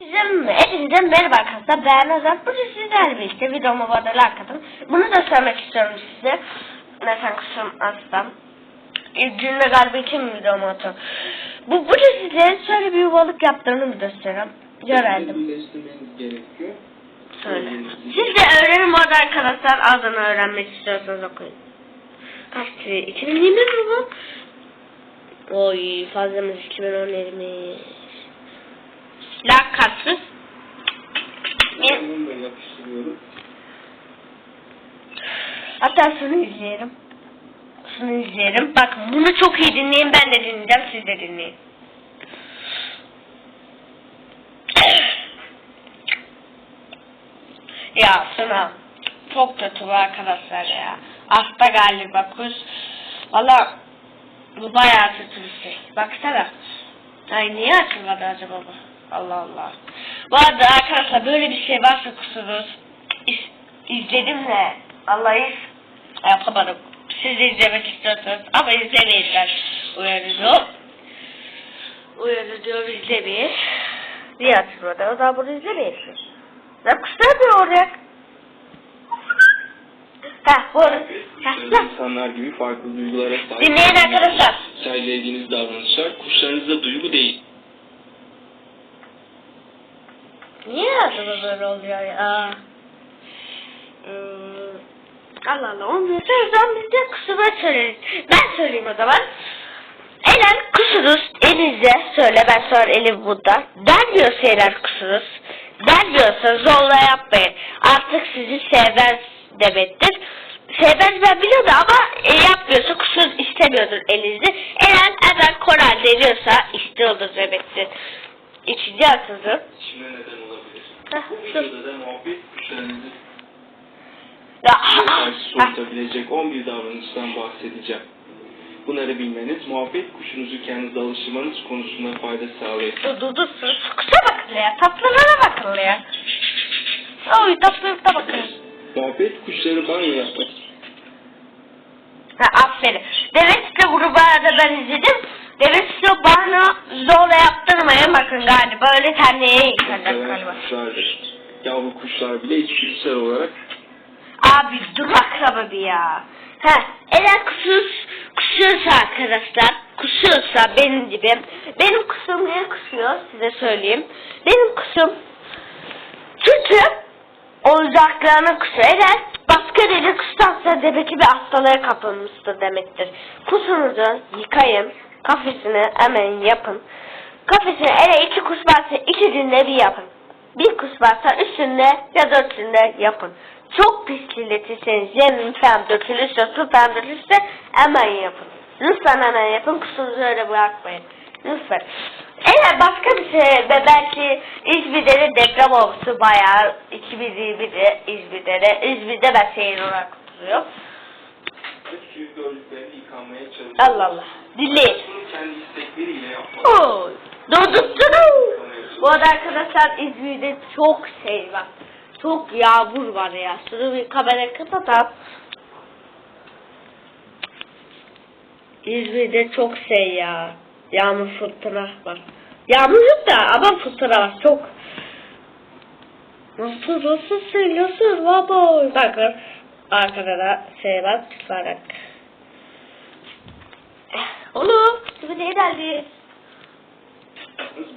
Hepinize merhaba arkadaşlar. Ben Azat. Bugün sizlerle birlikte videomu burada like atın. Bunu da söylemek istiyorum size. Neden kusum aslan. İlk günde galiba kim videomu atıyor. Bu, bugün size şöyle bir yuvalık yaptığını mı göstereyim. Göreldim. Söyle. Siz de öğrenin orada arkadaşlar. Adını öğrenmek istiyorsanız okuyun. Kaçtı? 2021 mi bu? Oy fazlamız 2017'miş. Lak katsız. Bunu da yapıştırıyorum. Hatta şunu izleyelim. Şunu izleyelim. Bak bunu çok iyi dinleyin. Ben de dinleyeceğim. Siz de dinleyin. ya Suna çok kötü bu arkadaşlar ya. Hasta galiba kuz. Valla bu bayağı kötü bir şey. Baksana. Ay niye açılmadı acaba bu? Allah Allah. Bu arada arkadaşlar böyle bir şey varsa kusuruz. İz, izledim de Allah'ı yapamadım. Siz de izlemek istiyorsanız ama izlemeyin ben uyarıyorum. Uyarıyorum izlemeyin. Niye açılmadı? O zaman bunu izlemeyin. Ne kusura oraya? Heh bu arada. İnsanlar gibi farklı duygulara sahip. Dinleyin arkadaşlar. Sergilediğiniz davranışlar kuşlarınızda duygu değil. Niye acaba böyle oluyor ya? Hmm, Allah Allah olmuyorsa o zaman biz de kusura söyleriz. Ben söyleyeyim o zaman. Eğer kusuruz elinize söyle ben sonra elim burada. Denmiyorsa eğer kusuruz. Denmiyorsa zorla yapmayın. Artık sizi sevmez demektir. Sevmez ben biliyordum ama e, yapmıyorsa kusur istemiyordur elinizi. Eğer hemen koral deniyorsa istiyordur demektir. İkinci atıldı. Şimdi neden olabilir? Videoda da muhabbet ah, soğutabilecek 11 davranıştan bahsedeceğim. Bunları bilmeniz muhabbet kuşunuzu kendinize alıştırmanız konusunda fayda sağlayacak. Dur dur dur. Kuşa bakın ya. Tatlılara bakın ya. Oy tatlılıkta bakın. Muhabbet kuşları banyo yapmak Ha aferin. Demet de grubu arada ben izledim. Demet de bana zorla yaptırmayın bakın galiba. Öyle terliğe yıkacak seven galiba. kuşlardır. Yavru kuşlar bile içgüdüsel olarak Abi dur bakalım bir ya. Ha, eğer kusuyorsa, kusuyorsa arkadaşlar, kusuyorsa benim gibi, benim kusum niye kusuyor size söyleyeyim. Benim kusum çünkü oyuncaklarına kusuyor. Eğer başka deli kusarsa demek ki bir hastalığa kapılmıştır demektir. Kusunuzu yıkayın, kafesini hemen yapın. Kafesine eğer iki kuş varsa iki günde bir yapın. Bir kuş varsa üstünde ya da üstünde yapın. Çok pis kirletirseniz yemin fen dökülürse, su fen dökülürse hemen yapın. Lütfen hemen yapın, kusunuzu öyle bırakmayın. Lütfen. Eğer başka bir şey belki İzmir'de deprem olması bayağı 2020'de İzmir'de İzmir'de ben şehir olarak çalışıyor. Allah Allah. Dinleyin. Kendi istekleriyle yapmak. Durdurtturun. Bu arada arkadaşlar İzmir'de çok şey var. Çok yağmur var ya. Şunu bir kamera kapatalım. İzmir'de çok şey ya. Yağmur fırtına var. Yağmur yok da ama fırtına var çok. Nasıl nasıl söylüyorsun baba? Bakın arkada da şey var tutarak. Oğlum, bu ne geldi?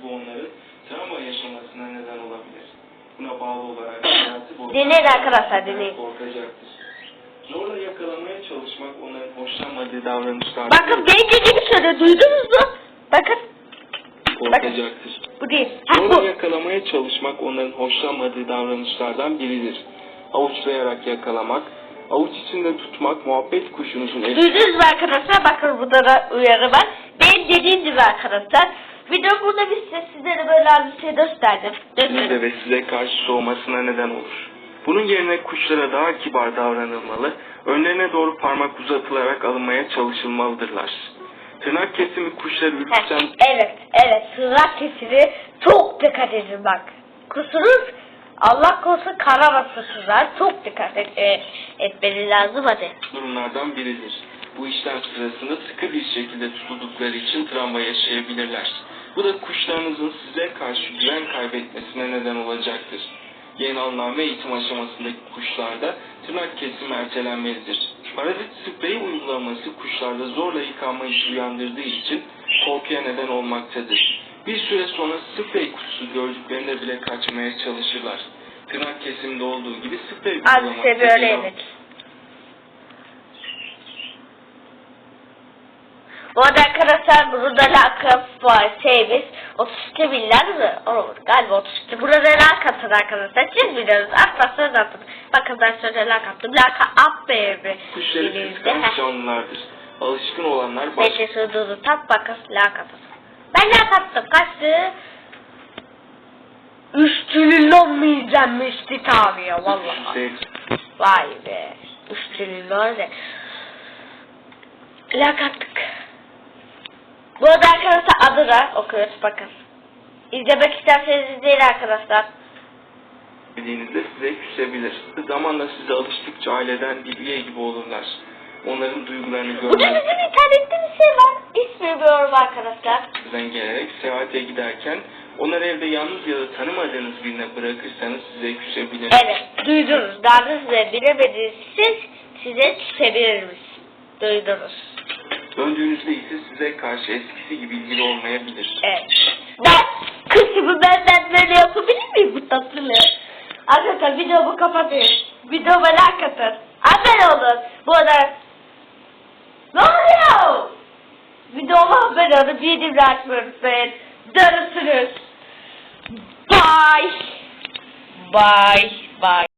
Bu onların travma yaşamasına neden olabilir. Buna bağlı olarak hayatı boyunca Dinleyin arkadaşlar, dinleyin. korkacaktır. Zorla yakalamaya çalışmak onların hoşlanmadığı davranışlardan Bakın benim dediğimi söyle duydunuz mu? Bakın. korkacaktır. Bu değil. Ha Zorla bu. yakalamaya çalışmak onların hoşlanmadığı davranışlardan biridir. Avuçlayarak yakalamak, avuç içinde tutmak muhabbet kuşunuzun Duydunuz mu arkadaşlar? Bakın burada da uyarı var. Benim dediğim gibi arkadaşlar. Video burada bir size sizlere böyle az bir şey gösterdim. size ve size karşı soğumasına neden olur. Bunun yerine kuşlara daha kibar davranılmalı, önlerine doğru parmak uzatılarak alınmaya çalışılmalıdırlar. Tırnak kesimi kuşları ürküten evet, evet. Tırnak kesimi çok dikkat edin bak. Kusuruz Allah korusun karaması sızar. Çok dikkat et, e, etmeniz lazım hadi. durumlardan biridir. Bu işlem sırasında sıkı bir şekilde tutuldukları için travma yaşayabilirler. Bu da kuşlarınızın size karşı güven kaybetmesine neden olacaktır. Yeni ve eğitim aşamasındaki kuşlarda tırnak kesimi ertelenmelidir. Parazit spreyi uygulaması kuşlarda zorla yıkanma işi uyandırdığı için korkuya neden olmaktadır. Bir süre sonra sprey kutusu gördüklerinde bile kaçmaya çalışırlar. Tırnak kesiminde olduğu gibi sprey Az uygulamakta size böyle evet. Bu arada arkadaşlar burada lakap var şeyimiz 32 milyar mı? Olur galiba 32. Burada lakaptır arkadaşlar. Siz biliyorsunuz. Atlasınız atın. Bakın ben size lakaptım. Lakap baby. Kuşları kıskanç canlılardır. Alışkın olanlar baş... Bekle sığdığını tat bakın lakapı. Ben lakaptım. Kaçtı? Üstünün mı izlenmişti tabi ya vallahi. Sev- Vay be. Üç trilyon ne? Lakattık. Bu arada arkadaşlar adı da okuyoruz bakın. İzlemek isterseniz izleyin arkadaşlar. dediğinizde size küsebilir. Zamanla size alıştıkça aileden bir üye gibi olurlar. Onların duygularını Bu da bizim internette bir şey var. İsmi biliyorum arkadaşlar. gelerek seyahate giderken onları evde yalnız ya da tanımadığınız birine bırakırsanız size küsebilir. Evet duydunuz. Daha da size bilemediğiniz siz size küsebiliriz. Duydunuz. Döndüğünüzde ise size karşı eskisi gibi ilgili olmayabilir. Evet. Ben kızımı benden böyle yapabilir miyim bu tatlılığı? Arkadaşlar videomu kapatayım. Videoma like atın. Abone olun. Bu arada ne oluyor? Bildirim açmayı unutmayın. Görüşürüz. Bye. Bye. Bye.